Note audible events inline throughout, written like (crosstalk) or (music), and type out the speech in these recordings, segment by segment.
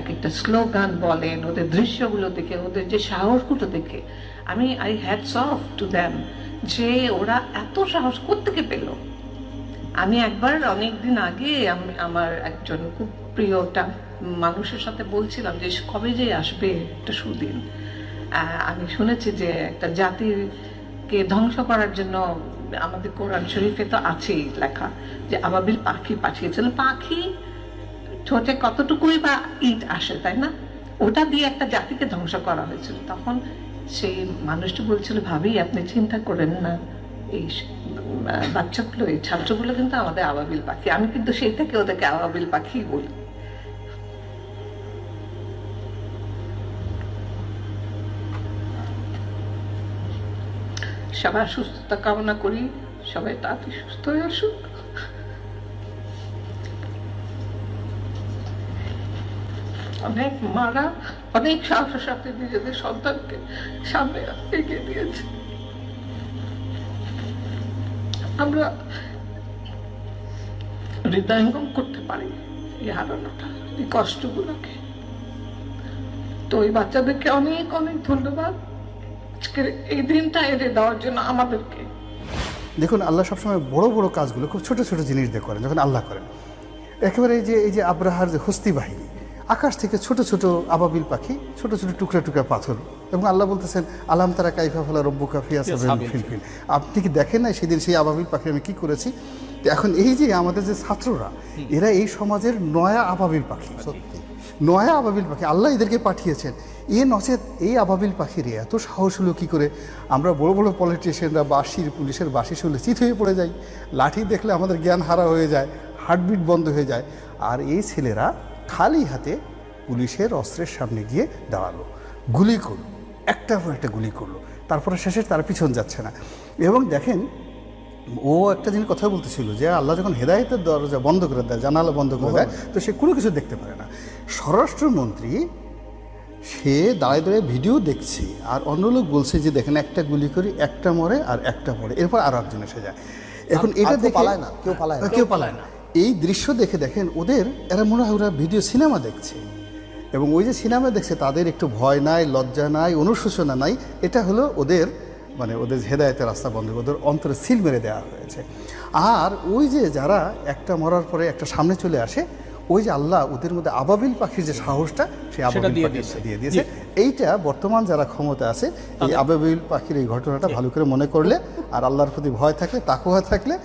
এক একটা স্লোগান বলেন, ওদের দৃশ্যগুলো দেখে, ওদের যে সাহসগুলো দেখে, আমি I hats off to them যে ওরা এত সাহস কোত্থেকে পেল? আমি একবার অনেক দিন আগে আমি, আমার একজন খুব প্রিয়টা মানুষের সাথে বলছিলাম যে, কবে যে আসবে একটা সুদিন? আমি শুনেছি যে একটা জাতিকে ধ্বংস করার জন্য আমাদের কোরআন শরীফে তো আছেই লেখা যে আবাবিল পাখি পাঠিয়েছিল পাখি ঠোঁটে কতটুকুই বা ইট আসে, তাই না? ওটা দিয়ে একটা জাতিকে ধ্বংস করা হয়েছিল। তখন সেই মানুষটি বলছিল, ভাবি, আপনি চিন্তা করেন না। এই বাচ্চাগুলো, এই ছাত্রগুলো কিন্তু আমাদের আবাবিল পাখি। আমি কিন্তু সেই থেকে ওদেরকে আবাবিল পাখি বলি। সবার সুস্থতা কামনা করি। সবাই তাড়াতাড়ি সুস্থ হয়ে আসুক। অনেক মারা, অনেক সাহসের সাথে নিজেদের সন্তানকে সামনে এগিয়ে দিয়েছে আমরা হৃদয়ঙ্গম করতে পারি এই হারানোটা, এই কষ্টগুলোকে। তো এই বাচ্চাদেরকে অনেক অনেক ধন্যবাদ। আজকের এই দিনটা এনে দেওয়ার জন্য আমাদেরকে দেখুন, আল্লাহ সবসময় বড় বড় কাজগুলো খুব ছোট ছোট জিনিস দিয়ে করেন, যখন আল্লাহ করেন। একেবারে এই যে এই যে আব্রাহার যে হস্তি বাহিনী আকাশ থেকে ছোট ছোট আবাবিল পাখি ছোট ছোট টুকরা টুকরা পাথর। এবং আল্লাহ বলতেছেন আলাম তারা কাইফা ফলা রব্বু কাফিয়া ফিলফিল। আপনি কি দেখেন না সেদিন সেই আবাবিল পাখি আমি কি করেছি? তো এখন এই যে আমাদের যে ছাত্ররা এরা এই সমাজের নয়া আবাবিল পাখি সত্যি। নয়া আবাবিল পাখি। আল্লাহ এদেরকে পাঠিয়েছেন। এ নচেত এই আবাবিল পাখির এত সাহস হলো কী করে? আমরা বড় বড় পলিটিশিয়ানরা বাঁশির পুলিশের বাসি শুনলে চিত হয়ে পড়ে যাই। লাঠি দেখলে আমাদের জ্ঞান হারা হয়ে যায় হার্টবিট বন্ধ হয়ে যায়। আর এই ছেলেরা খালি হাতে পুলিশের অস্ত্রের সামনে গিয়ে দাঁড়াল। গুলি করল। একটার পর একটা গুলি করল। তারপরে শেষে তার পিছন যাচ্ছে না। এবং দেখেন ও একটা জিনিস কথা বলতেছিল যে আল্লাহ যখন হেদায়েতের দরজা বন্ধ করে দেয় জানালা বন্ধ করে দেয় তো সে কোনো কিছু দেখতে পারে না। স্বরাষ্ট্রমন্ত্রী সে দাঁড়ায় দাঁড়িয়ে ভিডিও দেখছে আর অন্য লোক বলছে যে দেখেন একটা গুলি করি একটা মরে আর একটা মরে এরপর আরও একজন এসে যায়। এখন এটা দেখে পালায় না, কেউ পালায় না। কেউ পালায় না। এই দৃশ্য দেখে দেখেন ওদের এরা মনে হয় ওরা ভিডিও সিনেমা দেখছে। এবং ওই যে সিনেমা দেখছে তাদের একটু ভয় নাই লজ্জা নাই অনুশোচনা নাই এটা হলো ওদের মানে ওদের হেদায়তের রাস্তা বন্ধ ওদের অন্তরে সিল মেরে দেওয়া হয়েছে। আর ওই যে যারা একটা মরার পরে একটা সামনে চলে আসে ওই যে আল্লাহ ওদের মধ্যে আবাবিল পাখির যে সাহসটা সেই আবাবিল। দিয়ে দিয়েছে। এইটা বর্তমান যারা ক্ষমতা আছে এই আবাবিল পাখির এই ঘটনাটা ভালো করে মনে করলে আর আল্লাহর প্রতি ভয় থাকলে তাকুয়া থাকলে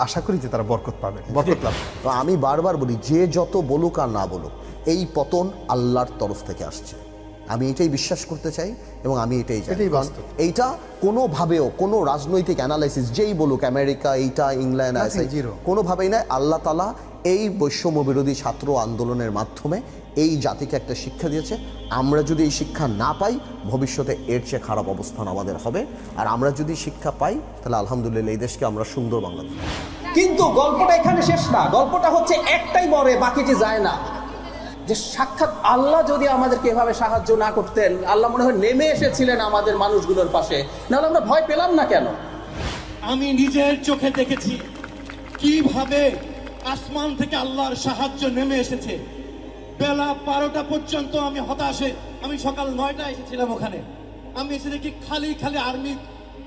আশা করি যে তারা বরকত পাবে। (laughs) বরকত লাভ। তো আমি বারবার বলি যে যত বলুক আর না বলুক এই পতন আল্লাহর তরফ থেকে আসছে। আমি এটাই বিশ্বাস করতে চাই এবং আমি এটাই চাই এটাই বাস্তব। এইটা কোনোভাবেও কোনো রাজনৈতিক অ্যানালাইসিস যেই বলুক আমেরিকা এইটা ইংল্যান্ড কোনোভাবেই নয় আল্লাহ তালা এই বৈষম্য বিরোধী ছাত্র আন্দোলনের মাধ্যমে এই জাতিকে একটা শিক্ষা দিয়েছে আমরা যদি এই শিক্ষা না পাই ভবিষ্যতে এর চেয়ে খারাপ অবস্থান আমাদের হবে। আর আমরা যদি শিক্ষা পাই তাহলে আলহামদুলিল্লাহ এই দেশকে আমরা সুন্দর বাংলাদেশ। কিন্তু গল্পটা এখানে শেষ না। গল্পটা হচ্ছে একটাই মরে বাকিটি যায় না। যে সাক্ষাৎ আল্লাহ যদি আমাদেরকে এভাবে সাহায্য না করতেন আল্লাহ মনে হয় নেমে এসেছিলেন আমাদের মানুষগুলোর পাশে। নাহলে আমরা ভয় পেলাম না কেন? আমি নিজের চোখে দেখেছি কীভাবে আসমান থেকে আল্লাহর সাহায্য নেমে এসেছে। বেলা বারোটা পর্যন্ত আমি হতাশে, আমি সকাল নয়টা এসেছিলাম ওখানে। আমি এসে দেখি খালি খালি আর্মি,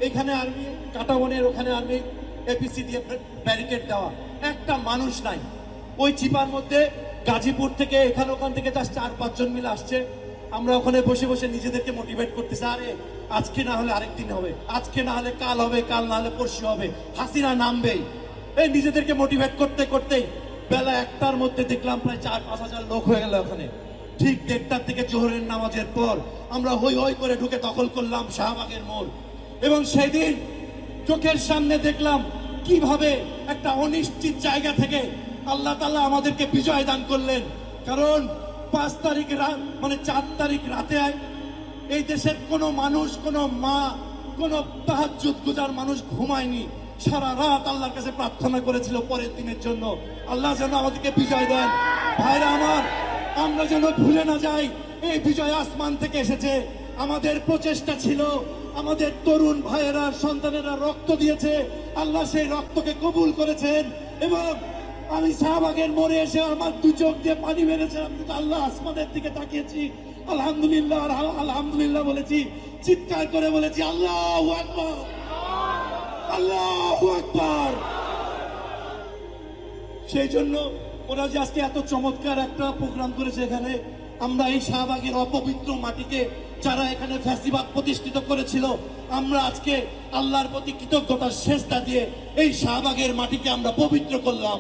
এখানে আর্মি, কাটাবনের ওখানে আর্মি, এপিসি দিয়ে ব্যারিকেড দেওয়া। একটা মানুষ নাই। ওই চিপার মধ্যে গাজীপুর থেকে এখানে ওখান থেকে জাস্ট চার পাঁচজন মিলে আসছে। আমরা ওখানে বসে বসে নিজেদেরকে মোটিভেট করতেছি, আরে আজকে না হলে আরেকদিন হবে, আজকে না হলে কাল হবে, কাল না হলে পরশু হবে। হাসিনা নামবেই। এই নিজেদেরকে মোটিভেট করতে করতেই বেলা একটার মধ্যে দেখলাম প্রায় চার, পাঁচ হাজার লোক হয়ে গেল ওখানে। ঠিক দেড়টার থেকে জোহরের নামাজের পর আমরা হই হই করে ঢুকে দখল করলাম শাহবাগের মোড়। এবং সেদিন চোখের সামনে দেখলাম কীভাবে একটা অনিশ্চিত জায়গা থেকে আল্লাহ তাআলা আমাদেরকে বিজয় দান করলেন। কারণ পাঁচ তারিখ রাত মানে চার তারিখ রাতে এই দেশের কোনো মানুষ, কোনো মা, কোনো তাহাজ্জুদ গুজার মানুষ ঘুমায়নি। সারা রাত আল্লাহর কাছে প্রার্থনা করেছিল পরের দিনের জন্য। আল্লাহ যেন আমাদেরকে বিজয় দেন। ভাইরা আমার, আমরা যেন ভুলে না যাই, এই বিজয় আসমান থেকে এসেছে। আমাদের প্রচেষ্টা ছিল, আমাদের তরুণ ভাইয়েরা, সন্তানেরা রক্ত দিয়েছে। আল্লাহ সেই রক্তকে কবুল করেছেন এবং আমি শাহবাগের মরে এসে আমার দু চোখ দিয়ে পানি বেড়েছে আমি আল্লাহ আসমানের দিকে তাকিয়েছি। আলহামদুলিল্লাহ আলহামদুলিল্লাহ বলেছি, চিৎকার করে বলেছি, আল্লাহ আল্লাহ সেই জন্য ওরা যে আজকে এত চমৎকার একটা প্রোগ্রাম করেছে এখানে, আমরা এই শাহবাগের অপবিত্র মাটিকে যারা এখানে ফ্যাসিবাদ প্রতিষ্ঠিত করেছিল, আমরা আজকে আল্লাহর প্রতি কৃতজ্ঞতার শেষটা দিয়ে এই শাহবাগের মাটিকে আমরা পবিত্র করলাম।